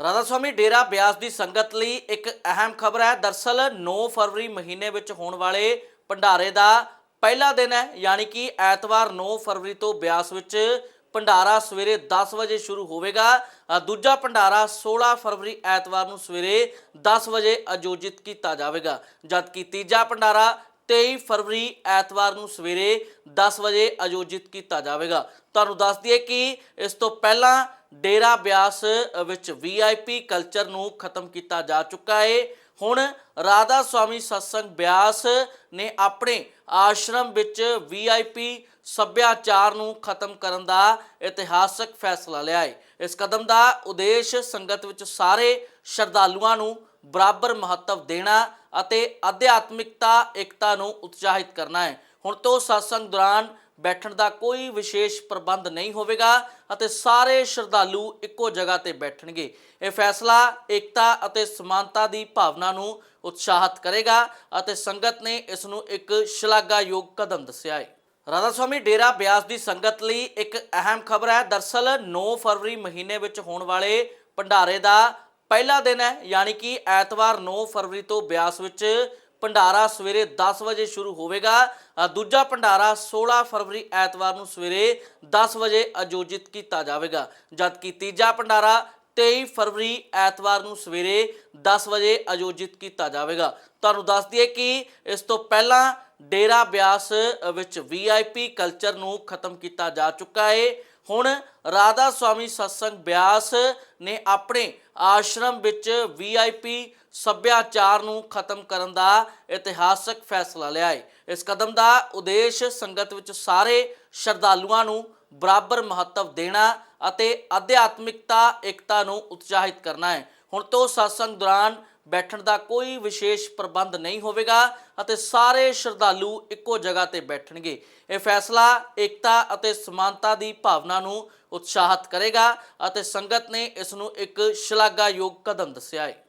ਰਾਧਾ ਸਵਾਮੀ ਡੇਰਾ ਬਿਆਸ ਦੀ ਸੰਗਤ ਲਈ ਇੱਕ ਅਹਿਮ ਖਬਰ ਹੈ। ਦਰਸਲ 9 ਫਰਵਰੀ ਮਹੀਨੇ ਵਿੱਚ ਹੋਣ ਵਾਲੇ ਭੰਡਾਰੇ ਦਾ ਪਹਿਲਾ ਦਿਨ ਹੈ। ਯਾਨੀ ਕਿ ਐਤਵਾਰ 9 ਫਰਵਰੀ ਤੋਂ ਬਿਆਸ ਵਿੱਚ ਭੰਡਾਰਾ ਸਵੇਰੇ 10 ਵਜੇ ਸ਼ੁਰੂ ਹੋਵੇਗਾ। ਦੂਜਾ ਭੰਡਾਰਾ 16 ਫਰਵਰੀ ਐਤਵਾਰ ਨੂੰ ਸਵੇਰੇ 10 ਵਜੇ ਆਯੋਜਿਤ ਕੀਤਾ ਜਾਵੇਗਾ। ਜਦਕਿ ਤੀਜਾ ਭੰਡਾਰਾ 23 ਫਰਵਰੀ ਐਤਵਾਰ ਨੂੰ ਸਵੇਰੇ 10 ਵਜੇ ਆਯੋਜਿਤ ਕੀਤਾ ਜਾਵੇਗਾ। ਤੁਹਾਨੂੰ ਦੱਸ ਦਈਏ ਕਿ ਇਸ ਤੋਂ ਪਹਿਲਾਂ ਡੇਰਾ ਬਿਆਸ ਵਿੱਚ ਵੀਆਈਪੀ ਕਲਚਰ ਨੂੰ ਖਤਮ ਕੀਤਾ ਜਾ ਚੁੱਕਾ ਹੈ ਹੁਣ ਰਾਧਾ ਸਵਾਮੀ ਸਤਸੰਗ ਬਿਆਸ ਨੇ ਆਪਣੇ ਆਸ਼ਰਮ ਵਿੱਚ ਵੀਆਈਪੀ ਸੱਭਿਆਚਾਰ ਨੂੰ ਖਤਮ ਕਰਨ ਦਾ ਇਤਿਹਾਸਕ ਫੈਸਲਾ ਲਿਆ ਹੈ ਇਸ ਕਦਮ ਦਾ ਉਦੇਸ਼ ਸੰਗਤ ਵਿੱਚ ਸਾਰੇ ਸ਼ਰਧਾਲੂਆਂ ਨੂੰ ਬਰਾਬਰ ਮਹੱਤਵ ਦੇਣਾ ਅਤੇ ਅਧਿਆਤਮਿਕਤਾ, ਏਕਤਾ ਨੂੰ ਉਤਸ਼ਾਹਿਤ ਕਰਨਾ ਹੈ ਹੁਣ ਤੋਂ satsang ਦੌਰਾਨ ਬੈਠਣ ਦਾ ਕੋਈ ਵਿਸ਼ੇਸ਼ ਪ੍ਰਬੰਧ ਨਹੀਂ ਹੋਵੇਗਾ ਅਤੇ ਸਾਰੇ ਸ਼ਰਧਾਲੂ ਇੱਕੋ ਜਗ੍ਹਾ ਤੇ ਬੈਠਣਗੇ। ਇਹ ਫੈਸਲਾ ਏਕਤਾ ਅਤੇ ਸਮਾਨਤਾ ਦੀ ਭਾਵਨਾ ਨੂੰ ਉਤਸ਼ਾਹਿਤ ਕਰੇਗਾ ਅਤੇ ਸੰਗਤ ਨੇ ਇਸ ਨੂੰ ਇੱਕ ਸ਼ਲਾਘਾਯੋਗ ਕਦਮ ਦੱਸਿਆ ਹੈ। ਰਾਧਾ ਸਵਾਮੀ ਡੇਰਾ ਬਿਆਸ ਦੀ ਸੰਗਤ ਲਈ ਇੱਕ ਅਹਿਮ ਖਬਰ ਹੈ। ਦਰਸਲ 9 ਫਰਵਰੀ ਮਹੀਨੇ ਵਿੱਚ ਹੋਣ ਵਾਲੇ ਭੰਡਾਰੇ ਦਾ ਪਹਿਲਾ ਦਿਨ ਹੈ, ਯਾਨੀ ਕਿ ਐਤਵਾਰ 9 ਫਰਵਰੀ ਤੋਂ ਬਿਆਸ ਵਿੱਚ ਭੰਡਾਰਾ ਸਵੇਰੇ 10 ਵਜੇ ਸ਼ੁਰੂ ਹੋਵੇਗਾ। ਦੂਜਾ ਭੰਡਾਰਾ 16 ਫਰਵਰੀ ਐਤਵਾਰ ਨੂੰ ਸਵੇਰੇ 10 ਵਜੇ ਆਯੋਜਿਤ ਕੀਤਾ ਜਾਵੇਗਾ। ਜਦਕਿ ਤੀਜਾ ਭੰਡਾਰਾ 23 ਫਰਵਰੀ ਐਤਵਾਰ ਨੂੰ ਸਵੇਰੇ 10 ਵਜੇ ਆਯੋਜਿਤ ਕੀਤਾ ਜਾਵੇਗਾ। ਤੁਹਾਨੂੰ ਦੱਸ ਦਈਏ ਕਿ ਇਸ ਤੋਂ ਪਹਿਲਾਂ ਡੇਰਾ ਬਿਆਸ ਵਿੱਚ ਵੀਆਈਪੀ ਕਲਚਰ ਨੂੰ ਖਤਮ ਕੀਤਾ ਜਾ ਚੁੱਕਾ ਹੈ ਹੁਣ ਰਾਧਾ ਸਵਾਮੀ ਸਤਸੰਗ ਬਿਆਸ ਨੇ ਆਪਣੇ ਆਸ਼ਰਮ ਵਿੱਚ ਵੀਆਈਪੀ ਸੱਭਿਆਚਾਰ ਨੂੰ ਖਤਮ ਕਰਨ ਦਾ ਇਤਿਹਾਸਕ ਫੈਸਲਾ ਲਿਆ ਹੈ ਇਸ ਕਦਮ ਦਾ ਉਦੇਸ਼ ਸੰਗਤ ਵਿੱਚ ਸਾਰੇ ਸ਼ਰਧਾਲੂਆਂ ਨੂੰ ਬਰਾਬਰ ਮਹੱਤਵ ਦੇਣਾ ਅਤੇ ਅਧਿਆਤਮਿਕਤਾ, ਏਕਤਾ ਨੂੰ ਉਤਸ਼ਾਹਿਤ ਕਰਨਾ ਹੈ। ਹੁਣ ਤੋਂ satsang ਦੌਰਾਨ ਬੈਠਣ ਦਾ ਕੋਈ ਵਿਸ਼ੇਸ਼ ਪ੍ਰਬੰਧ ਨਹੀਂ ਹੋਵੇਗਾ ਅਤੇ ਸਾਰੇ ਸ਼ਰਧਾਲੂ ਇੱਕੋ ਜਗ੍ਹਾ ਤੇ ਬੈਠਣਗੇ। ਇਹ ਫੈਸਲਾ ਏਕਤਾ ਅਤੇ ਸਮਾਨਤਾ ਦੀ ਭਾਵਨਾ ਨੂੰ ਉਤਸ਼ਾਹਿਤ ਕਰੇਗਾ ਅਤੇ ਸੰਗਤ ਨੇ ਇਸ ਨੂੰ ਇੱਕ ਸ਼ਲਾਘਾਯੋਗ ਕਦਮ ਦੱਸਿਆ ਹੈ।